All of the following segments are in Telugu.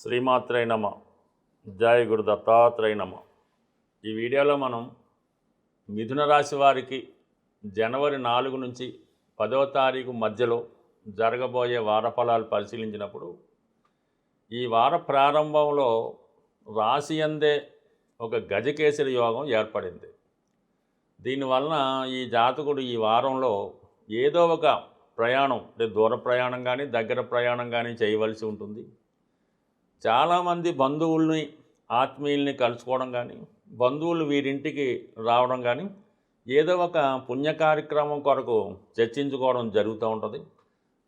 శ్రీమాత్రై నమ. జయ గురు దత్తాత్రేయ నమ. ఈ వీడియోలో మనం మిథున రాశి వారికి జనవరి నాలుగు నుంచి పదవ తారీఖు మధ్యలో జరగబోయే వార ఫలాలు పరిశీలించినప్పుడు ఈ వార ప్రారంభంలో రాశి అందే ఒక గజకేసరి యోగం ఏర్పడింది. దీనివలన ఈ జాతకుడు ఈ వారంలో ఏదో ఒక ప్రయాణం అంటే దూర ప్రయాణం కానీ దగ్గర ప్రయాణం కానీ చేయవలసి ఉంటుంది. చాలామంది బంధువుల్ని ఆత్మీయుల్ని కలుసుకోవడం కానీ బంధువులు వీరింటికి రావడం కానీ ఏదో ఒక పుణ్య కార్యక్రమం కొరకు చర్చించుకోవడం జరుగుతూ ఉంటుంది.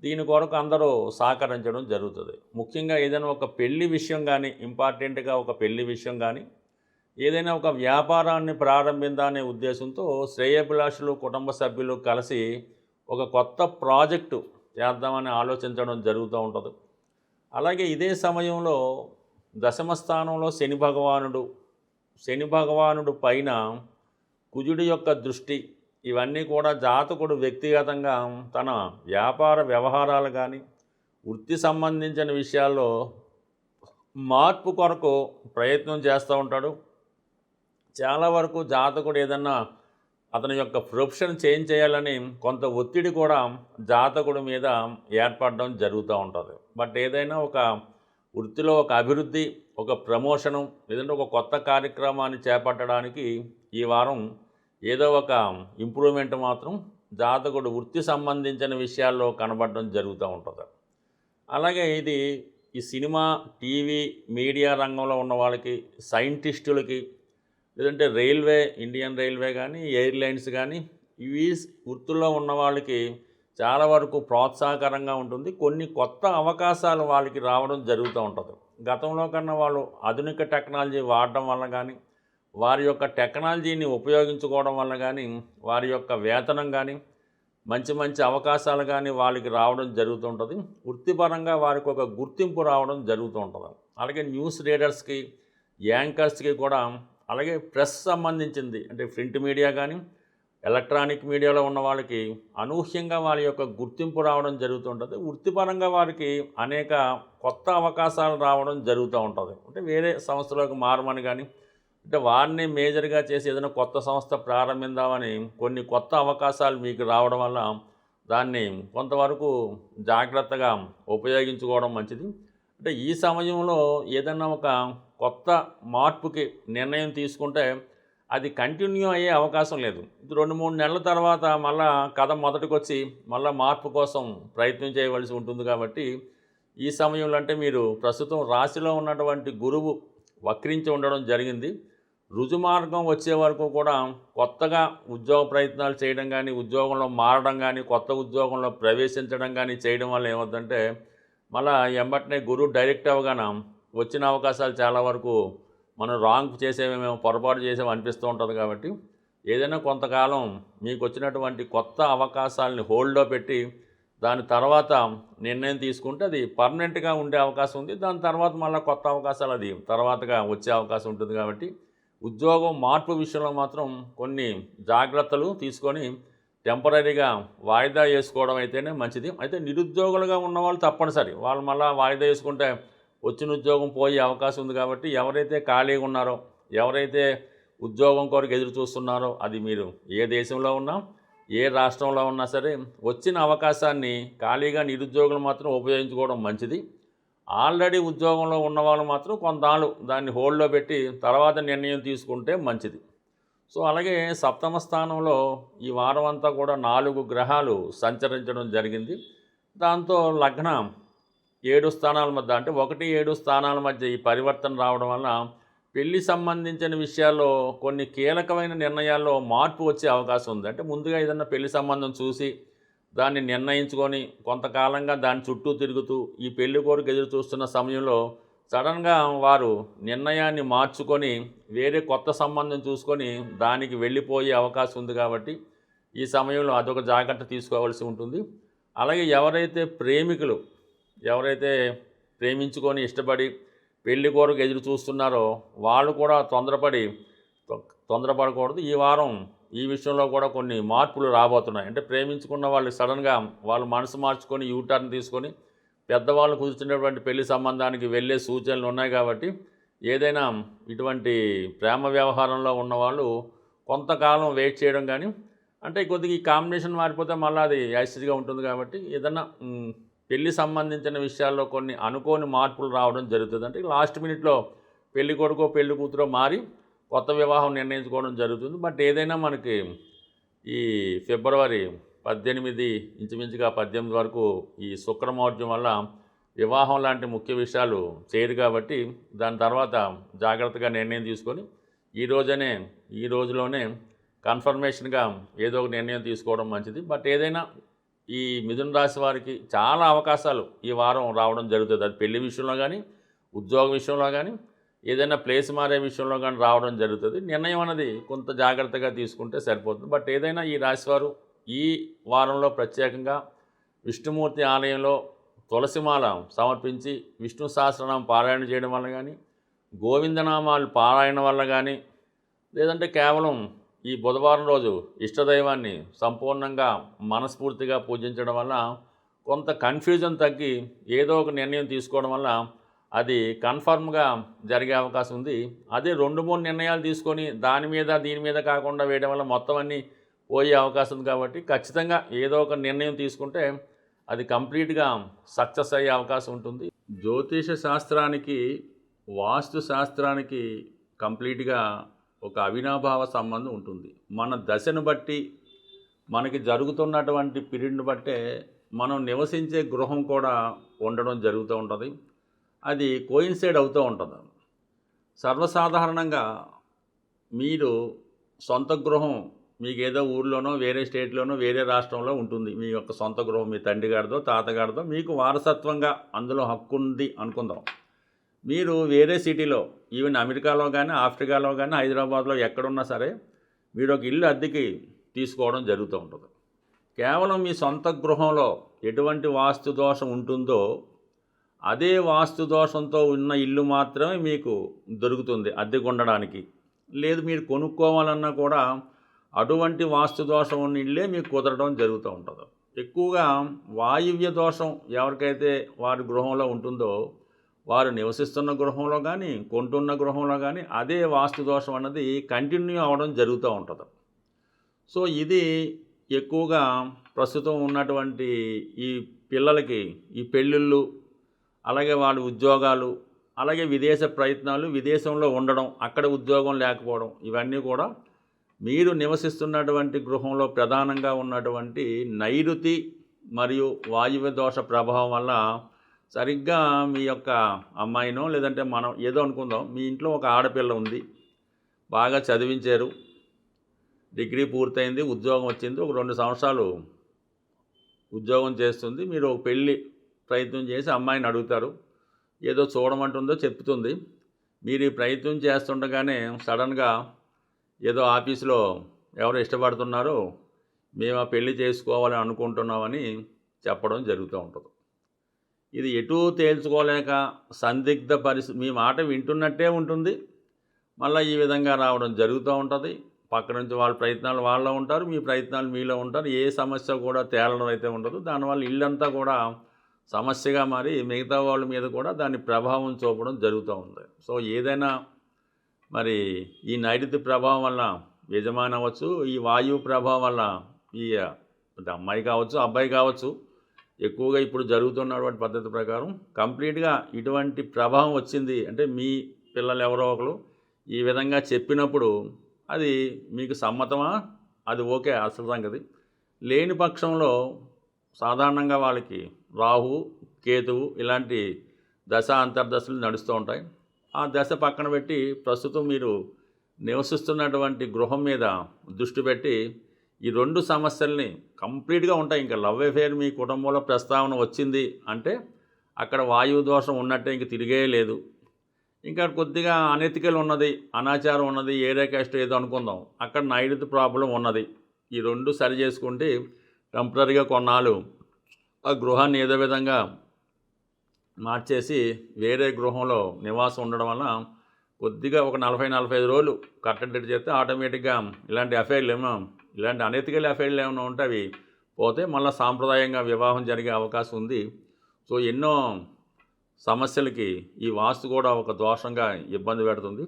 దీని కొరకు అందరూ సహకరించడం జరుగుతుంది. ముఖ్యంగా ఏదైనా ఒక పెళ్ళి విషయం కానీ ఇంపార్టెంట్గా ఒక పెళ్ళి విషయం కానీ ఏదైనా ఒక వ్యాపారాన్ని ప్రారంభిందాలనే ఉద్దేశంతో శ్రేయభిలాషులు కుటుంబ సభ్యులు కలిసి ఒక కొత్త ప్రాజెక్టు చేద్దామని ఆలోచించడం జరుగుతూ ఉంటుంది. అలాగే ఇదే సమయంలో దశమ స్థానంలో శని భగవానుడు శని భగవానుడు పైన కుజుడి యొక్క దృష్టి ఇవన్నీ కూడా జాతకుడు వ్యక్తిగతంగా తన వ్యాపార వ్యవహారాలు కానీ వృత్తి సంబంధించిన విషయాల్లో మార్పు కొరకు ప్రయత్నం చేస్తూ ఉంటాడు. చాలా వరకు జాతకుడు ఏదన్నా అతని యొక్క ప్రొఫెషన్ చేంజ్ చేయాలని కొంత ఒత్తిడి కూడా జాతకుడి మీద ఏర్పడడం జరుగుతూ ఉంటుంది. బట్ ఏదైనా ఒక వృత్తిలో ఒక అభివృద్ధి ఒక ప్రమోషను లేదంటే ఒక కొత్త కార్యక్రమాన్ని చేపట్టడానికి ఈ వారం ఏదో ఒక ఇంప్రూవ్మెంట్ మాత్రం జాతకుడు వృత్తి సంబంధించిన విషయాల్లో కనబడడం జరుగుతూ ఉంటుంది. అలాగే ఇది ఈ సినిమా టీవీ మీడియా రంగంలో ఉన్న వాళ్ళకి సైంటిస్టులకి లేదంటే రైల్వే ఇండియన్ రైల్వే కానీ ఎయిర్లైన్స్ కానీ ఇవి వృత్తుల్లో ఉన్న వాళ్ళకి చాలా వరకు ప్రోత్సాహకరంగా ఉంటుంది. కొన్ని కొత్త అవకాశాలు వాళ్ళకి రావడం జరుగుతూ ఉంటుంది. గతంలో కన్నా వాళ్ళు ఆధునిక టెక్నాలజీ వాడడం వల్ల కానీ వారి యొక్క టెక్నాలజీని ఉపయోగించుకోవడం వల్ల కానీ వారి యొక్క వేతనం కానీ మంచి మంచి అవకాశాలు కానీ వాళ్ళకి రావడం జరుగుతుంటుంది వృత్తిపరంగా వారికి ఒక గుర్తింపు రావడం జరుగుతూ ఉంటుంది. అలాగే న్యూస్ రీడర్స్కి యాంకర్స్కి కూడా అలాగే ప్రెస్ సంబంధించింది. అంటే ప్రింట్ మీడియా కానీ ఎలక్ట్రానిక్ మీడియాలో ఉన్న వాళ్ళకి అనూహ్యంగా వారి యొక్క గుర్తింపు రావడం జరుగుతుంటుంది వృత్తిపరంగా వారికి అనేక కొత్త అవకాశాలు రావడం జరుగుతూ ఉంటుంది. అంటే వేరే సంస్థలోకి మారమని కానీ అంటే వారిని మేజర్గా చేసి ఏదైనా కొత్త సంస్థ ప్రారంభిద్దామని కొన్ని కొత్త అవకాశాలు మీకు రావడం వల్ల దాన్ని కొంతవరకు జాగ్రత్తగా ఉపయోగించుకోవడం మంచిది. అంటే ఈ సమయంలో ఏదైనా ఒక కొత్త మార్పుకి నిర్ణయం తీసుకుంటే అది కంటిన్యూ అయ్యే అవకాశం లేదు. రెండు మూడు నెలల తర్వాత మళ్ళా కథ మొదటికి వచ్చి మళ్ళీ మార్పు కోసం ప్రయత్నం చేయవలసి ఉంటుంది కాబట్టి ఈ సమయంలో అంటే మీరు ప్రస్తుతం రాశిలో ఉన్నటువంటి గురువు వక్రించి ఉండడం జరిగింది. రుజుమార్గం వచ్చే వరకు కూడా కొత్తగా ఉద్యోగ ప్రయత్నాలు చేయడం కానీ ఉద్యోగంలో మారడం కానీ కొత్త ఉద్యోగంలో ప్రవేశించడం కానీ చేయడం వల్ల ఏమవుతుందంటే మళ్ళా ఎంబటనే గురువు డైరెక్ట్ అవ్వగానే వచ్చిన అవకాశాలు చాలా వరకు మనం రాంగ్ చేసేమేమో పొరపాటు చేసేమో అనిపిస్తూ ఉంటుంది కాబట్టి ఏదైనా కొంతకాలం మీకు వచ్చినటువంటి కొత్త అవకాశాలని హోల్డ్లో పెట్టి దాని తర్వాత నిర్ణయం తీసుకుంటే అది పర్మనెంట్గా ఉండే అవకాశం ఉంది. దాని తర్వాత మళ్ళీ కొత్త అవకాశాలు అది తర్వాతగా వచ్చే అవకాశం ఉంటుంది కాబట్టి ఉద్యోగం మార్పు విషయంలో మాత్రం కొన్ని జాగ్రత్తలు తీసుకొని టెంపరీగా వాయిదా వేసుకోవడం అయితేనే మంచిది. అయితే నిరుద్యోగులుగా ఉన్నవాళ్ళు తప్పనిసరి. వాళ్ళు మళ్ళీ వాయిదా వేసుకుంటే వచ్చిన ఉద్యోగం పోయే అవకాశం ఉంది కాబట్టి ఎవరైతే ఖాళీగా ఉన్నారో ఎవరైతే ఉద్యోగం కొరకు ఎదురు చూస్తున్నారో అది మీరు ఏ దేశంలో ఉన్నా ఏ రాష్ట్రంలో ఉన్నా సరే వచ్చిన అవకాశాన్ని ఖాళీగా నిరుద్యోగులు మాత్రం ఉపయోగించుకోవడం మంచిది. ఆల్రెడీ ఉద్యోగంలో ఉన్న వాళ్ళు మాత్రం కొంతాళ్ళు దాన్ని హోల్డ్లో పెట్టి తర్వాత నిర్ణయం తీసుకుంటే మంచిది. సో అలాగే సప్తమ స్థానంలో ఈ వారం అంతా కూడా నాలుగు గ్రహాలు సంచరించడం జరిగింది. దాంతో లగ్నం ఏడు స్థానాల మధ్య అంటే ఒకటి ఏడు స్థానాల మధ్య ఈ పరివర్తన రావడం వలన పెళ్ళి సంబంధించిన విషయాల్లో కొన్ని కీలకమైన నిర్ణయాల్లో మార్పు వచ్చే అవకాశం ఉంది. అంటే ముందుగా ఏదన్నా పెళ్ళి సంబంధం చూసి దాన్ని నిర్ణయించుకొని కొంతకాలంగా దాని చుట్టూ తిరుగుతూ ఈ పెళ్ళి కోరిక ఎదురు చూస్తున్న సమయంలో సడన్గా వారు నిర్ణయాన్ని మార్చుకొని వేరే కొత్త సంబంధం చూసుకొని దానికి వెళ్ళిపోయే అవకాశం ఉంది కాబట్టి ఈ సమయంలో అదొక జాగ్రత్త తీసుకోవాల్సి ఉంటుంది. అలాగే ఎవరైతే ప్రేమికులు ఎవరైతే ప్రేమించుకొని ఇష్టపడి పెళ్ళి కొరకు ఎదురు చూస్తున్నారో వాళ్ళు కూడా తొందరపడి తొందరపడకూడదు. ఈ వారం ఈ విషయంలో కూడా కొన్ని మార్పులు రాబోతున్నాయి. అంటే ప్రేమించుకున్న వాళ్ళు సడన్గా వాళ్ళు మనసు మార్చుకొని యూటర్న్ తీసుకొని పెద్దవాళ్ళు కుదుర్చున్నటువంటి పెళ్ళి సంబంధానికి వెళ్ళే సూచనలు ఉన్నాయి కాబట్టి ఏదైనా ఇటువంటి ప్రేమ వ్యవహారంలో ఉన్నవాళ్ళు కొంతకాలం వెయిట్ చేయడం కానీ అంటే కొద్దిగా ఈ కాంబినేషన్ మారిపోతే మళ్ళీ అది యాసిడ్గా ఉంటుంది కాబట్టి ఏదన్నా పెళ్ళి సంబంధించిన విషయాల్లో కొన్ని అనుకోని మార్పులు రావడం జరుగుతుంది. అంటే లాస్ట్ మినిట్లో పెళ్ళి కొడుకో పెళ్ళి కూతురో మారి కొత్త వివాహం నిర్ణయించుకోవడం జరుగుతుంది. బట్ ఏదైనా మనకి ఈ ఫిబ్రవరి పద్దెనిమిది ఇంచుమించుగా పద్దెనిమిది వరకు ఈ శుక్రమౌర్జం వల్ల వివాహం లాంటి ముఖ్య విషయాలు చేయరు కాబట్టి దాని తర్వాత జాగ్రత్తగా నిర్ణయం తీసుకొని ఈ రోజనే ఈ రోజులోనే కన్ఫర్మేషన్గా ఏదో ఒక నిర్ణయం తీసుకోవడం మంచిది. బట్ ఏదైనా ఈ మిథున రాశి వారికి చాలా అవకాశాలు ఈ వారం రావడం జరుగుతుంది. అది పెళ్ళి విషయంలో కానీ ఉద్యోగ విషయంలో కానీ ఏదైనా ప్లేస్ మారే విషయంలో కానీ రావడం జరుగుతుంది. నిర్ణయం అనేది కొంత జాగ్రత్తగా తీసుకుంటే సరిపోతుంది. బట్ ఏదైనా ఈ రాశివారు ఈ వారంలో ప్రత్యేకంగా విష్ణుమూర్తి ఆలయంలో తులసిమాల సమర్పించి విష్ణు సహస్రనామం పారాయణ చేయడం వల్ల కానీ గోవిందనామాలు పారాయణ వల్ల కానీ లేదంటే కేవలం ఈ బుధవారం రోజు ఇష్టదైవాన్ని సంపూర్ణంగా మనస్ఫూర్తిగా పూజించడం వల్ల కొంత కన్ఫ్యూజన్ తగ్గి ఏదో ఒక నిర్ణయం తీసుకోవడం వల్ల అది కన్ఫర్మ్గా జరిగే అవకాశం ఉంది. అదే రెండు మూడు నిర్ణయాలు తీసుకొని దాని మీద దీని మీద కాకుండా వేయడం వల్ల మొత్తం అన్నీ పోయే అవకాశం ఉంది కాబట్టి ఖచ్చితంగా ఏదో ఒక నిర్ణయం తీసుకుంటే అది కంప్లీట్గా సక్సెస్ అయ్యే అవకాశం ఉంటుంది. జ్యోతిష శాస్త్రానికి వాస్తు శాస్త్రానికి కంప్లీట్గా ఒక అవినాభావ సంబంధం ఉంటుంది. మన దశను బట్టి మనకి జరుగుతున్నటువంటి పీరియడ్ని బట్టే మనం నివసించే గృహం కూడా ఉండడం జరుగుతూ ఉంటుంది. అది కోయిన్సైడ్ అవుతూ ఉంటుంది. సర్వసాధారణంగా మీరు సొంత గృహం మీకు ఏదో ఊర్లోనో వేరే స్టేట్లోనో వేరే రాష్ట్రంలో ఉంటుంది. మీ యొక్క సొంత గృహం మీ తండ్రి గారిదో తాతగారిదో మీకు వారసత్వంగా అందులో హక్కు ఉంది అనుకుందాం. మీరు వేరే సిటీలో ఈవెన్ అమెరికాలో కానీ ఆఫ్రికాలో కానీ హైదరాబాద్లో ఎక్కడున్నా సరే మీరు ఒక ఇల్లు అద్దెకి తీసుకోవడం జరుగుతూ ఉంటుంది. కేవలం మీ సొంత గృహంలో ఎటువంటి వాస్తు దోషం ఉంటుందో అదే వాస్తు దోషంతో ఉన్న ఇల్లు మాత్రమే మీకు దొరుకుతుంది అద్దెకు ఉండడానికి లేదు మీరు కొనుక్కోవాలన్నా కూడా అటువంటి వాస్తు దోషం ఉన్న ఇల్లే మీకు కుదరడం జరుగుతూ ఉంటుంది. ఎక్కువగా వాయువ్య దోషం ఎవరికైతే వారి గృహంలో ఉంటుందో వారు నివసిస్తున్న గృహంలో కానీ కొంటున్న గృహంలో కానీ అదే వాస్తు దోషం అన్నది కంటిన్యూ అవ్వడం జరుగుతూ ఉంటుంది. సో ఇది ఎక్కువగా ప్రస్తుతం ఉన్నటువంటి ఈ పిల్లలకి ఈ పెళ్ళిళ్ళు అలాగే వాళ్ళ ఉద్యోగాలు అలాగే విదేశ ప్రయత్నాలు విదేశంలో ఉండడం అక్కడ ఉద్యోగం లేకపోవడం ఇవన్నీ కూడా మీరు నివసిస్తున్నటువంటి గృహంలో ప్రధానంగా ఉన్నటువంటి నైరుతి మరియు వాయువ్య దోష ప్రభావం వల్ల సరిగ్గా మీ యొక్క అమ్మాయినో లేదంటే మనం ఏదో అనుకుందాం మీ ఇంట్లో ఒక ఆడపిల్ల ఉంది బాగా చదివించారు డిగ్రీ పూర్తయింది ఉద్యోగం వచ్చింది ఒక రెండు సంవత్సరాలు ఉద్యోగం చేస్తుంది మీరు ఒక పెళ్ళి ప్రయత్నం చేసి అమ్మాయిని అడుగుతారు ఏదో చూడమంటుందో చెప్తుంది. మీరు ఈ ప్రయత్నం చేస్తుండగానే సడన్గా ఏదో ఆఫీసులో ఎవరు ఇష్టపడుతున్నారో మేము ఆ పెళ్ళి చేసుకోవాలని అనుకుంటున్నామని చెప్పడం జరుగుతూ ఉంటుంది. ఇది ఎటూ తేల్చుకోలేక సందిగ్ధ పరిస్థితి మీ మాట వింటున్నట్టే ఉంటుంది. మళ్ళీ ఈ విధంగా రావడం జరుగుతూ ఉంటుంది. పక్క నుంచి వాళ్ళ ప్రయత్నాలు వాళ్ళ ఉంటారు మీ ప్రయత్నాలు మీలో ఉంటారు. ఏ సమస్య కూడా తేలడం అయితే ఉండదు. దానివల్ల ఇల్లంతా కూడా సమస్యగా మారి మిగతా వాళ్ళ మీద కూడా దాని ప్రభావం చూపడం జరుగుతూ ఉంది. సో ఏదైనా మరి ఈ నైరుతి ప్రభావం వల్ల యజమాని అవ్వచ్చు ఈ వాయువు ప్రభావం వల్ల ఈ అమ్మాయి కావచ్చు అబ్బాయి కావచ్చు ఎక్కువగా ఇప్పుడు జరుగుతున్నటువంటి పద్ధతి ప్రకారం కంప్లీట్గా ఇటువంటి ప్రభావం వచ్చింది అంటే మీ పిల్లలు ఎవరో ఒకరు ఈ విధంగా చెప్పినప్పుడు అది మీకు సమ్మతమా? అది ఓకే అసలు సంగతి. లేని పక్షంలో సాధారణంగా వాళ్ళకి రాహు కేతువు ఇలాంటి దశ అంతర్దశలు నడుస్తూ ఉంటాయి. ఆ దశ పక్కన పెట్టి ప్రస్తుతం మీరు నివసిస్తున్నటువంటి గృహం మీద దృష్టి పెట్టి ఈ రెండు సమస్యల్ని కంప్లీట్గా ఉంటాయి. ఇంకా లవ్ అఫేర్ మీ కుటుంబంలో ప్రస్తావన వచ్చింది అంటే అక్కడ వాయువు దోషం ఉన్నట్టే ఇంక తిరిగే లేదు. ఇంకా కొద్దిగా అనెతికల్ ఉన్నది అనాచారం ఉన్నది ఏరే క్యాస్ట్ ఏదో అనుకుందాం. అక్కడ నైరుతి ప్రాబ్లం ఉన్నది. ఈ రెండు సరి చేసుకుంటే టెంపరీగా కొన్నాళ్ళు ఆ గృహాన్ని ఏదో విధంగా మార్చేసి వేరే గృహంలో నివాసం ఉండడం వల్ల కొద్దిగా ఒక నలభై నలభై ఐదు రోజులు కట్టడి చేస్తే ఆటోమేటిక్గా ఇలాంటి అఫైర్లు ఏమో ఇలాంటి అనెతికల్ అఫైర్లు ఏమైనా ఉంటే అవి పోతే మళ్ళీ సాంప్రదాయంగా వివాహం జరిగే అవకాశం ఉంది. సో ఎన్నో సమస్యలకి ఈ వాస్తు కూడా ఒక దోషంగా ఇబ్బంది పెడుతుంది.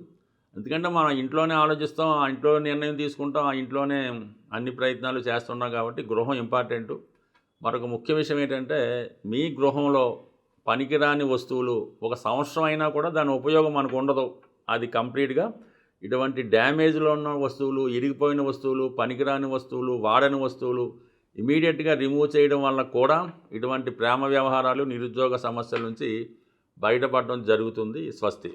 ఎందుకంటే మనం ఇంట్లోనే ఆలోచిస్తాం ఆ ఇంట్లో నిర్ణయం తీసుకుంటాం ఆ ఇంట్లోనే అన్ని ప్రయత్నాలు చేస్తున్నాం కాబట్టి గృహం ఇంపార్టెంట్. మరొక ముఖ్య విషయం ఏంటంటే మీ గృహంలో పనికిరాని వస్తువులు ఒక సంవత్సరం అయినా కూడా దాని ఉపయోగం మనకు ఉండదు. అది కంప్లీట్గా ఇటువంటి డ్యామేజ్లో ఉన్న వస్తువులు ఇరిగిపోయిన వస్తువులు పనికిరాని వస్తువులు వాడని వస్తువులు ఇమీడియట్గా రిమూవ్ చేయడం వల్ల కూడా ఇటువంటి ప్రేమ వ్యవహారాలు నిరుద్యోగ సమస్యల నుంచి బయటపడడం జరుగుతుంది. స్వస్తి.